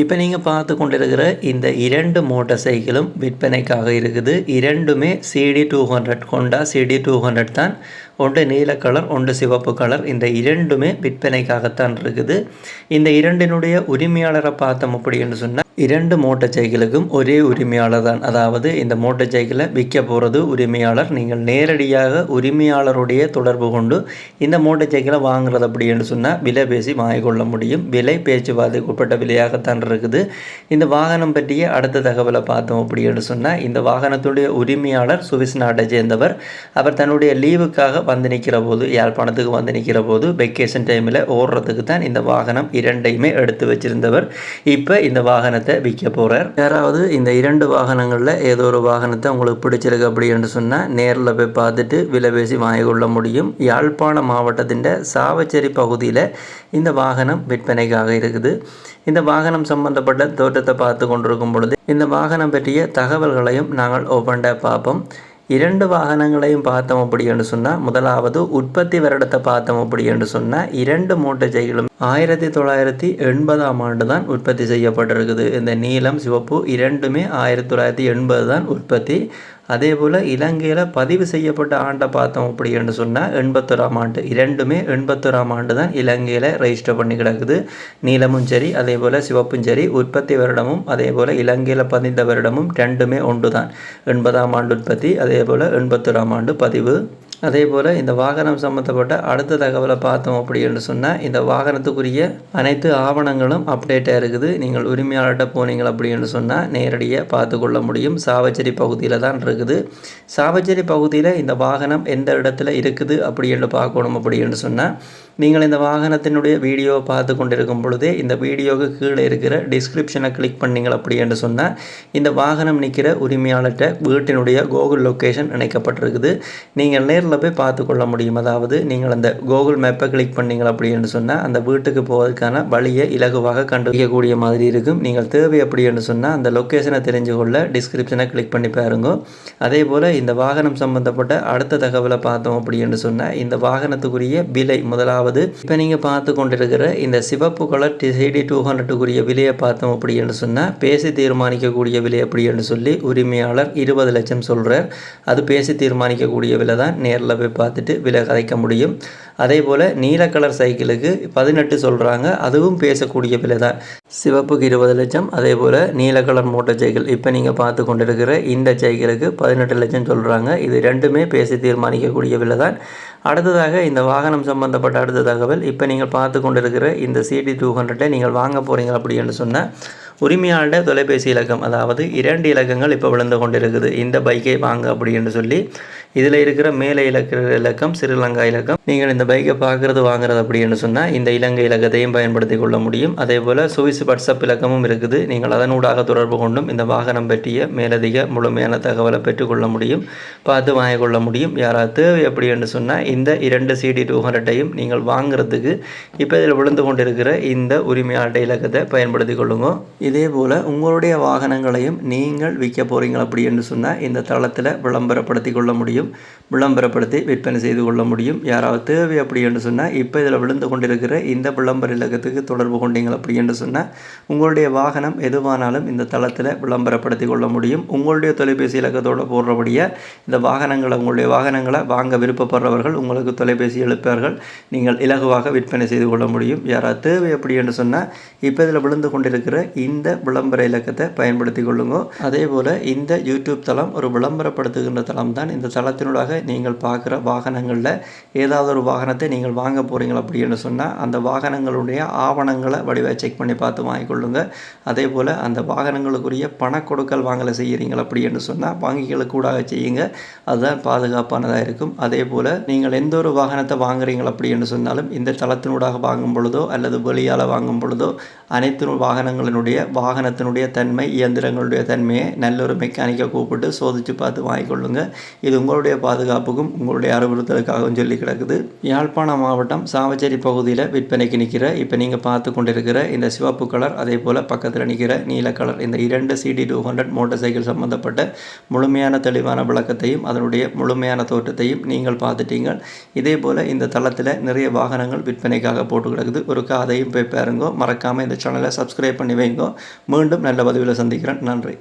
இப்போ நீங்கள் பார்த்து கொண்டிருக்கிற இந்த இரண்டு மோட்டார் சைக்கிளும் விற்பனைக்காக இருக்குது. இரண்டுமே CD two hundred Honda CD two hundred தான். ஒன்று நீல கலர் ஒன்று சிவப்பு கலர். இந்த இரண்டுமே விற்பனைக்காகத்தான் இருக்குது. இந்த இரண்டினுடைய உரிமையாளரை பார்த்தோம் அப்படின்னு சொன்னால் இரண்டு மோட்டார் சைக்கிளுக்கும் ஒரே உரிமையாளர் தான். அதாவது இந்த மோட்டார் சைக்கிளை விற்க போகிறது உரிமையாளர். நீங்கள் நேரடியாக உரிமையாளருடைய தொடர்பு கொண்டு இந்த மோட்டார் சைக்கிளை வாங்குறது அப்படின்னு சொன்னால் விலை பேசி வாங்கிக்கொள்ள முடியும். விலை பேச்சுவார்த்தைக்கு உட்பட்ட விலையாகத்தான் இருக்குது. இந்த வாகனம் பற்றிய அடுத்த தகவலை பார்த்தோம் அப்படின்னு சொன்னால் இந்த வாகனத்துடைய உரிமையாளர் சுவிஸ் நாட்டை சேர்ந்தவர். அவர் தன்னுடைய லீவுக்காக வந்து நிற்கிற போது யாழ்ப்பாணத்துக்கு வந்து நிற்கிற போது வெக்கேஷன் டைமில் ஓடுறதுக்கு தான் இந்த வாகனம் இரண்டையுமே எடுத்து வச்சிருந்தவர். இப்போ இந்த வாகனத்தை விற்க போகிறார் யாராவது இந்த இரண்டு வாகனங்களில் ஏதோ ஒரு வாகனத்தை உங்களுக்கு பிடிச்சிருக்கு அப்படின்னு சொன்னால் நேரில் போய் பார்த்துட்டு விலை பேசி வாங்கி கொள்ள முடியும். யாழ்ப்பாணம் மாவட்டத்தின் சாவச்சேரி பகுதியில் இந்த வாகனம் விற்பனைக்காக இருக்குது. இந்த வாகனம் சம்பந்தப்பட்ட தோற்றத்தை பார்த்து கொண்டிருக்கும் பொழுது இந்த வாகனம் பற்றிய தகவல்களையும் நாங்கள் ஓப்பன்டாக பார்ப்போம். இரண்டு வாகனங்களையும் பார்த்தோம் அப்படி என்று சொன்னால் முதலாவது உற்பத்தி வருடத்தை பார்த்தோம் அப்படி என்று சொன்னால் இரண்டு மூட்டை செய்களும் ஆயிரத்தி தொள்ளாயிரத்தி எண்பதாம் ஆண்டு தான் உற்பத்தி செய்யப்பட்டிருக்குது. இந்த நீலம் சிவப்பு இரண்டுமே ஆயிரத்தி தொள்ளாயிரத்தி எண்பது தான் உற்பத்தி அதே போல் இலங்கையில் பதிவு செய்யப்பட்ட ஆண்டை பார்த்தோம் அப்படின்னு சொன்னால் எண்பத்தொராம் ஆண்டு. இரண்டுமே எண்பத்தொராம் ஆண்டு தான் இலங்கையில் ரெஜிஸ்டர் பண்ணி கிடக்குது. நீலமும் சரி அதே போல் சிவப்பும் சரி உற்பத்தி வருடமும் அதே போல் இலங்கையில் பதிந்த வருடமும் ரெண்டுமே ஒன்று தான் எண்பதாம் ஆண்டு உற்பத்தி அதே போல் எண்பத்தொராம் ஆண்டு பதிவு. அதே போல் இந்த வாகனம் சம்மந்தப்பட்ட அடுத்த தகவலை பார்த்தோம் அப்படின்னு சொன்னால் இந்த வாகனத்துக்குரிய அனைத்து ஆவணங்களும் அப்டேட்டாக இருக்குது. நீங்கள் உரிமையாளர்கிட்ட போனீங்க அப்படின்னு சொன்னால் நேரடியாக பார்த்து கொள்ள முடியும். சாவச்சேரி பகுதியில் தான் இருக்குது. சாவச்சேரி பகுதியில் இந்த வாகனம் எந்த இடத்துல இருக்குது அப்படின்னு பார்க்கணும் அப்படின்னு சொன்னால் நீங்கள் இந்த வாகனத்தினுடைய வீடியோவை பார்த்து கொண்டிருக்கும் பொழுதே இந்த வீடியோவுக்கு கீழே இருக்கிற டிஸ்கிரிப்ஷனை கிளிக் பண்ணீங்க அப்படின்னு சொன்னால் இந்த வாகனம் நிற்கிற உரிமையாளர்கிட்ட வீட்டினுடைய கூகுள் லொக்கேஷன் இணைக்கப்பட்டிருக்குது நீங்கள் நேரில் போய் பார்த்து கொள்ள முடியும். அதாவது நீங்கள் அந்த கூகுள் மேப்பை கிளிக் பண்ணீங்க அப்படின்னு சொன்னால் அந்த வீட்டுக்கு போவதற்கான வழியை இலகுவாக கண்டுபிடிக்கக்கூடிய மாதிரி இருக்கும். நீங்கள் தேவை அப்படின்னு சொன்னால் அந்த லொக்கேஷனை தெரிஞ்சு கொள்ள டிஸ்கிரிப்ஷனை கிளிக் பண்ணி பாருங்க. அதே போல் இந்த வாகனம் சம்பந்தப்பட்ட அடுத்த தகவலை பார்த்தோம் அப்படின்னு சொன்னால் இந்த வாகனத்துக்குரிய விலை முதலாவது. இப்போ நீங்கள் பார்த்து கொண்டிருக்கிற இந்த சிவப்பு கலர் சிடி டூ ஹண்ட்ரட்டுக்குரிய விலையை பார்த்தோம் அப்படின்னு சொன்னால் பேசி தீர்மானிக்கக்கூடிய விலை அப்படின்னு சொல்லி உரிமையாளர் இருபது லட்சம் சொல்கிறார் அது பேசி தீர்மானிக்கக்கூடிய விலை தான் நேரில் போய் பார்த்துட்டு விலை கதைக்க முடியும். அதே போல் நீல கலர் சைக்கிளுக்கு பதினெட்டு சொல்கிறாங்க அதுவும் பேசக்கூடிய விலை தான். சிவப்புக்கு இருபது லட்சம். அதே போல் நீல கலர் மோட்டர் சைக்கிள் இப்போ நீங்கள் பார்த்து கொண்டிருக்கிற இந்த சைக்கிளுக்கு பதினெட்டு லட்சம் சொல்கிறாங்க இது ரெண்டுமே பேசி தீர்மானிக்கக்கூடிய விலை தான். அடுத்ததாக இந்த வாகனம் சம்பந்தப்பட்ட அடுத்த தகவல். இப்போ நீங்கள் பார்த்து கொண்டிருக்கிற இந்த சிடி டூ ஹண்ட்ரட்டை நீங்கள் வாங்க போகிறீங்க அப்படின்னு சொன்னால் உரிமையாளர் தொலைபேசி இலக்கம் அதாவது இரண்டு இலக்கங்கள் இப்போ விழுந்து கொண்டிருக்குது. இந்த பைக்கை வாங்க அப்படின்னு சொல்லி இதில் இருக்கிற மேலே இலக்கிற இலக்கம் ஸ்ரீலங்கா இலக்கம் நீங்கள் இந்த பைக்கை பார்க்குறது வாங்குறது அப்படின்னு சொன்னால் இந்த இலங்கை இலக்கத்தையும் பயன்படுத்தி கொள்ள முடியும். அதே போல் சுவிஸ் வாட்ஸ்அப் இலக்கமும் இருக்குது. நீங்கள் அதனூடாக தொடர்பு கொண்டும் இந்த வாகனம் பற்றிய மேலதிக முழுமையான தகவலை பெற்றுக்கொள்ள முடியும். பார்த்து வாங்கிக்கொள்ள முடியும். யாராவது தேவை என்று சொன்னால் இந்த இரண்டு சிடி டூ ஹண்ட்ரட்டையும் நீங்கள் வாங்குறதுக்கு இப்போ இதில் விழுந்து கொண்டிருக்கிற இந்த உரிமையாளர் இலக்கத்தை பயன்படுத்தி கொள்ளுங்க. இதே போல் உங்களுடைய வாகனங்களையும் நீங்கள் விற்க போகிறீங்க அப்படி என்று சொன்னால் இந்த தளத்தில் விளம்பரப்படுத்தி கொள்ள முடியும். விளம்பரப்படுத்தி விற்பனை செய்து கொள்ள முடியும். யாராவது தேவை அப்படி என்று சொன்னால் இப்போ இதில் விழுந்து கொண்டிருக்கிற இந்த விளம்பர இலக்கத்துக்கு தொடர்பு கொண்டீங்க அப்படி என்று சொன்னால் உங்களுடைய வாகனம் எதுவானாலும் இந்த தளத்தில் விளம்பரப்படுத்தி கொள்ள முடியும். உங்களுடைய தொலைபேசி இலக்கத்தோடு போடுறபடியாக இந்த வாகனங்களை உங்களுடைய வாகனங்களை வாங்க விருப்பப்படுறவர்கள் உங்களுக்கு தொலைபேசி எழுப்பார்கள். நீங்கள் இலகுவாக விற்பனை செய்து கொள்ள முடியும். யாராவது தேவை அப்படி என்று சொன்னால் இப்போ இதில் விழுந்து கொண்டிருக்கிற இந்த இந்த விளம்பர இலக்கத்தை பயன்படுத்தி கொள்ளுங்க அதே போல் இந்த யூடியூப் தளம் ஒரு விளம்பரப்படுத்துகின்ற தளம் தான். இந்த தளத்தினூடாக நீங்கள் பார்க்குற வாகனங்களில் ஏதாவது ஒரு வாகனத்தை நீங்கள் வாங்க போகிறீங்க அப்படின்னு சொன்னால் அந்த வாகனங்களுடைய ஆவணங்களை வடிவாக செக் பண்ணி பார்த்து வாங்கிக்கொள்ளுங்க அதே போல் அந்த வாகனங்களுக்குரிய பண கொடுக்கல் வாங்கலை செய்கிறீங்க அப்படின்னு சொன்னால் வங்கிகளுக்கு கூடாக செய்யுங்க. அதுதான் பாதுகாப்பானதாக இருக்கும். அதே போல் நீங்கள் எந்த ஒரு வாகனத்தை வாங்குறீங்க அப்படின்னு சொன்னாலும் இந்த தளத்தினூடாக வாங்கும் பொழுதோ அல்லது வெளியால் வாங்கும் பொழுதோ அனைத்து வாகனங்களினுடைய வாகனத்தினுடைய தன்மை இயந்திரங்களுடைய தன்மையை நல்ல ஒரு மெக்கானிக்கை கூப்பிட்டு சோதித்து பார்த்து வாங்கிக்கொள்ளுங்க. இது உங்களுடைய பாதுகாப்புக்கும் உங்களுடைய அறிவுறுத்தலுக்காகவும் சொல்லி கிடக்குது. யாழ்ப்பாணம் மாவட்டம் சாவச்சேரி பகுதியில் விற்பனைக்கு நிற்கிற இப்போ நீங்கள் பார்த்து கொண்டிருக்கிற இந்த சிவப்பு கலர் அதே போல் பக்கத்தில் நிற்கிற நீல கலர் இந்த இரண்டு CD two hundred motorcycle சம்மந்தப்பட்ட முழுமையான தெளிவான விளக்கத்தையும் அதனுடைய முழுமையான தோற்றத்தையும் நீங்கள் பார்த்துட்டீங்க. இதே போல் இந்த தளத்தில் நிறைய வாகனங்கள் விற்பனைக்காக போட்டு கிடக்குது. ஒரு காதையும் போய் பாருங்க. மறக்காமல் இந்த சேனலை சப்ஸ்கிரைப் பண்ணி வைங்கோ. மீண்டும் நல்ல பதிவில் சந்திக்கிறேன். நன்றி.